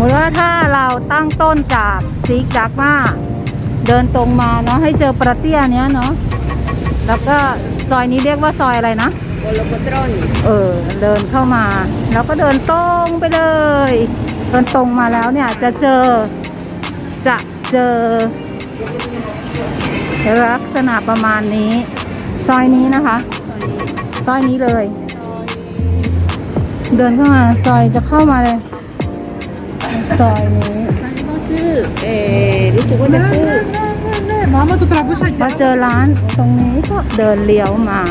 มุติว่าถ้าเราตั้งต้นจากซิกดักมาเดินตรงมาเนาะให้เจอประเตี้ยเนี้ยเนาะแล้วก็ซอยนี้เรียกว่าซอยอะไรนะโอโลโกตรอนเออ เดินเข้ามา แล้วก็เดินตรงไปเลย เดินตรงมาแล้วเนี่ยจะเจอจะเจอ ลักษณะประมาณนี้ ซอยนี้นะคะ ซอยนี้เลย เดินเข้ามาซอยจะเข้ามาเลย ซอยนี้ชื่อเอรู้สึกว่าจะชื่อ Mama, tu trabucha มาเจอร้านตรงนี้ก็เดินเลี้ยวมา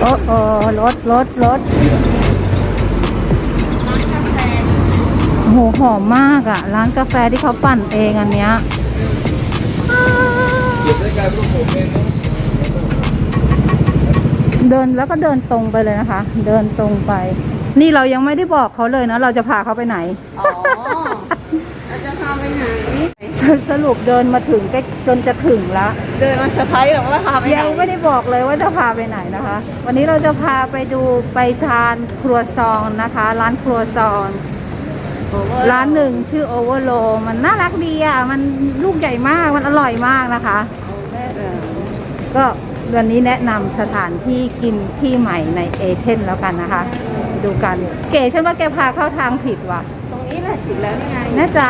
โอ้โอ้รถรถรถโอ้โหหอมมากอะ่ะ ร้านกาแฟที่เขาปั่นเองอันเนี้ยเดิ นแล้วก็เดินตรงไปเลยนะคะ เดินตรงไป นี่เรายังไม่ได้บอกเขาเลยนะ เราจะพาเขาไปไหน อ๋อเราจะพาไปไหน สรุปเดินมาถึงใกล้จนจะถึงแล้วเดินมาเซอร์ไพรส์หรอว่าพาไปไหนยังไม่ได้บอกเลยว่าจะพาไปไหนนะคะ วันนี้เราจะพาไปดูไปทานครัวซองนะคะ ร้านครัวซองร้านหนึ่งชื่อโอเวอร์โลมันน่ารักดีอะ มันลูกใหญ่มากมันอร่อยมากนะคะ ก็ วันนี้แนะนำสถานที่กินที่ใหม่ในเอเธนแล้วกันนะคะ ดูกันเก๋ฉันว่าแกพาเข้าทางผิดว่ะ ตรงนี้แหละถึงแล้วนี่ไงแน่ใจ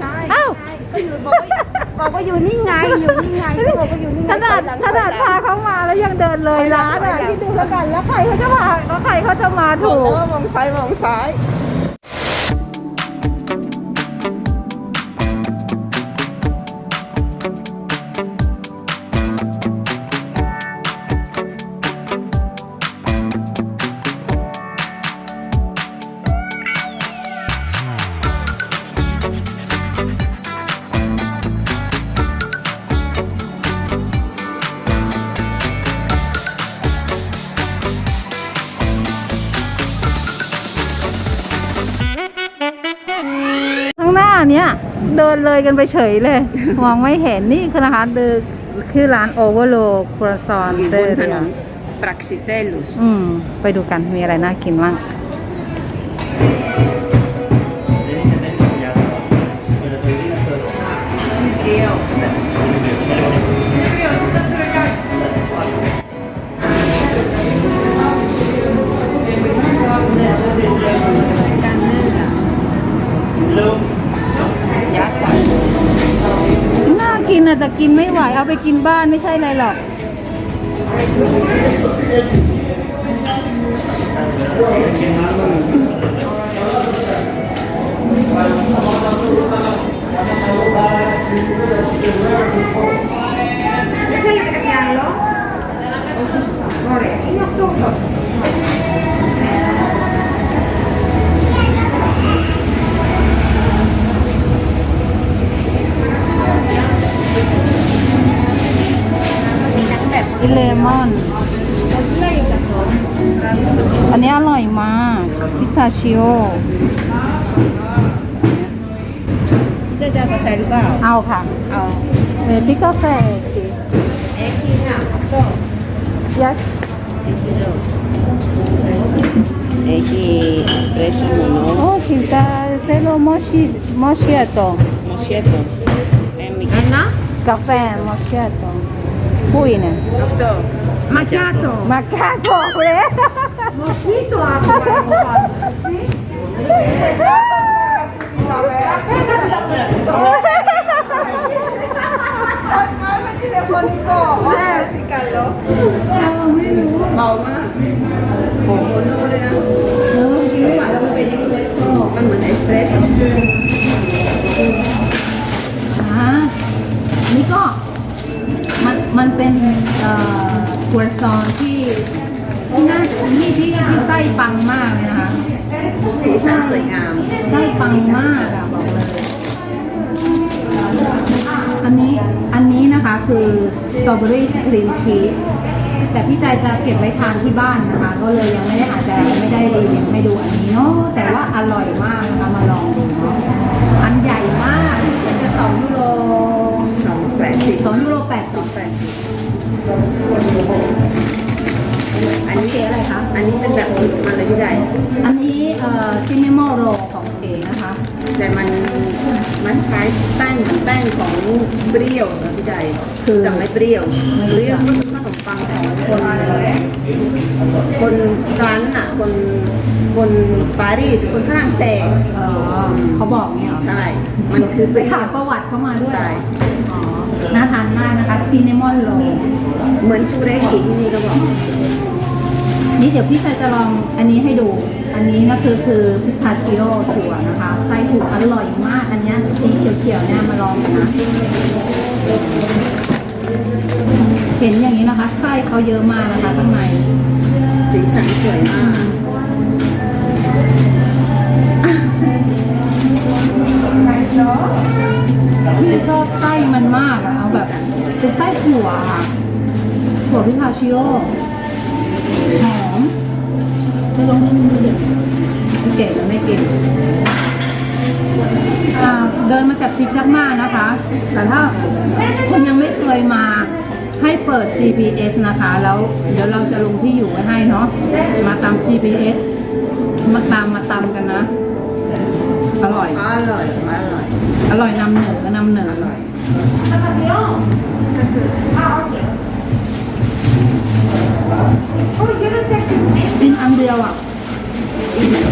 ใช่อ้าว ใช่ก็อยู่บอกว่าบอกว่าอยู่นี่ไงอยู่นี่ไงก็บอกว่าอยู่นี่ไงขนาดหลังขนาดพาเขามาแล้วยังเดินเลยร้านอะที่ดูแล้วกันแล้วใครเขาจะพาแล้วใครเขาจะมาถูถูกกว่ามองซ้ายมองซ้าย เนี้ยเดินเลยกันไปเฉยเลย มองไม่เห็นนี่คือนะคะเดินคือร้านโอเวอร์โลครัวซอนอยู่เดบนถเรีนยนปรักซิเตลุสอืมไปดูกันมีอะไรน่ากินบ้าง แต่กินไม่ไหวเอาไปกินบ้านไม่ใช่อะไรหรอก อิเลมอน อันนี้อร่อยมากพิทาชิโอจะเจอกาแฟหรือเปล่า เอาค่ะ เอาเออที่กาแฟสิเอ็กซ์น่ะก็ yes เอ็กซ์โดเอ็กซ์เอสเปรสโซ่โน่โอ้คิวตาเซโลมอชิมอชิอาโตมาเชียร์ตัวเอ็มมิกันนะกาแฟมอชิอาโตปุ้ยเนี่ยด็อกเต อร์ Macchiato. มาแค่บอก มันมันเป็นเอ่อครัวซองที่ที่น่าที่ที่ที่ไส้ปังมากเลยนะคะสีสันสวยงามไส้ปังมากอะบอกเลยอันนี้อันนี้นะคะคือสตรอเบอรี่ครีมชีสแต่พี่ใจจะเก็บไว้ทานที่บ้านนะคะ ก็เลยยังไม่ได้อาจจะไม่ได้รีวิวไม่ดูอันนี้เนาะแต่ว่าอร่อยมากนะคะมาลองดูเนาะอันใหญ่มากจะสองยูโรสองแปดสิบสองยูโรแปดสิบ แปดสิบอันนี้นี้เอ่อซินนามอนโรของเก๋นะคะ แต่มันมันใช้แป้งเหมือนแป้งของเปรี้ยวนะพี่ใจคือจะไม่เปรี้ยวเปรี้ยวก็คือขนมปังของคนคนร้านน่ะคนคนปารีสคนฝรั่งเศสอ๋อเขาบอกเนี่ยเหรอใช่ มันคือไปเปรี้ยถามประววัติเข้ามาด้วยใช่อ๋อ น่าทานมากนะคะซินนามอนโรเหมือนชูเรกิที่นี่ก็บอกนี่เดี๋ยวพี่ชายจะลองอันนี้ให้ดู อันนี้นะคือคือพิทาชิโอถั่วนะคะไส้ถั่วอร่อยมาก อันนี้สีเขียวๆเนี่ยมาลองกันนะ เห็นอย่างนี้นะคะไส้เขาเยอะมากนะคะข้างในสีสันสวยมากไส้ซอ พี่ชอบไส้มันมากอะเอาแบบเป็นไส้ถั่วค่ะถั่วพิทาชิโอหอมไม่ลองดูดิเก๋หรือไม่เก๋อ่าเดินมาจากซิกยักมากนะคะ แต่ถ้าคุณยังไม่เคยมาให้เปิด GPS นะคะ แล้วเดี๋ยวเราจะลงที่อยู่ไว้ให้เนาะมาตาม GPS มาตามมาตามกันนะ อร่อย อร่อยอร่อยอร่อยนำเหนือนำเหนืออร่อยกินอันเดียวอะ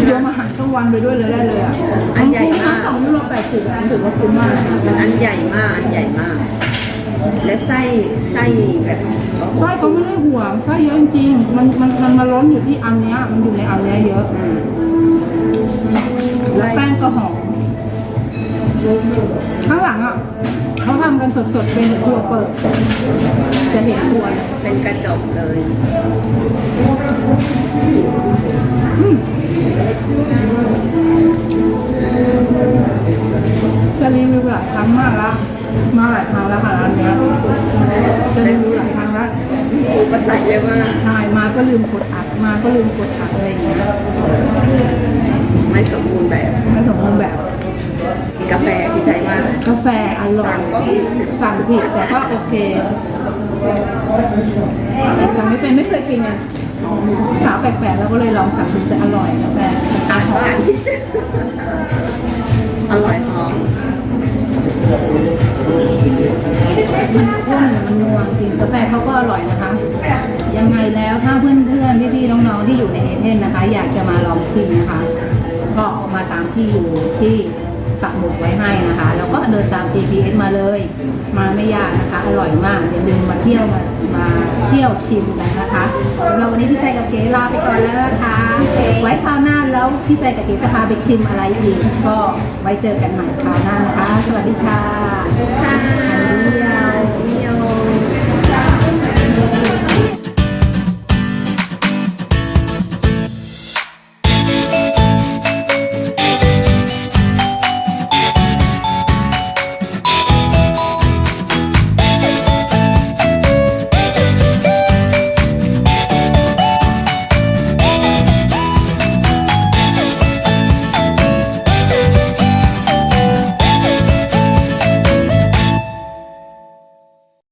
รวมอาหารกลางวันไปด้วยเลยได้เลยอะอันใหญ่มากสองยูโรแปดสิบอันถือว่าคุ้มมาก อันใหญ่มาก อันใหญ่มาก และไส้ไส้แบบไส้เขาไม่ได้ห่วงไส้เยอะจริงๆมันมันมันมาล้นอยู่ที่อันเนี้ยมันอยู่ในอันเนี้ยเยอะอืม แล้วแป้งก็หอมข้างหลังอะเขาทำกันสดๆ เป็นครัวเปิด จะเห็นครัวเลยเป็นกระจกเลยจะรีวิวหลายครั้งมากละมาหลายครั้งแล้วค่ะร้านเนี้ยจะรีวิวหลายครั้งแล้วอุปสรรคเยอะมากใช่มาก็ลืมกดอัดมาก็ลืมกดอัดอะไรอย่างเงี้ย ไม่สมบูรณ์แบบ ไม่สมบูรณ์แบบ กาแฟที่ใจมากกาแฟอร่อยสั่งก็ผิดสั่งผิดแต่ก็โอเคสั่งไม่เป็นไม่เคยกินไงสาวแปลกๆแล้วก็เลยลองสั่งดูแต่อร่อยกาแฟอ่านอ่านผิดอร่อยหอมมันข้นมันนัวจริงกาแฟเขาก็อร่อยนะคะ ยังไงแล้วถ้าเพื่อนๆพี่ๆน้องๆที่อยู่ในเอเทนนะคะ อยากจะมาลองชิมนะคะ ก็มาตามที่อยู่ที่ปักหมุดไว้ให้นะคะ แล้วก็เดินตาม GPS มาเลย มาไม่ยากนะคะ อร่อยมากอย่าลืมมาเที่ยวมามาเที่ยวชิมกันนะคะสำหรับวันนี้พี่ใจกับเก๋ลาไปก่อนแล้วนะคะ ไว้คราวหน้าแล้วพี่ใจกับเก๋จะพาไปชิมอะไรอีกก็ไว้เจอกันใหม่คราวหน้านะคะ สวัสดีค่ะค่ะ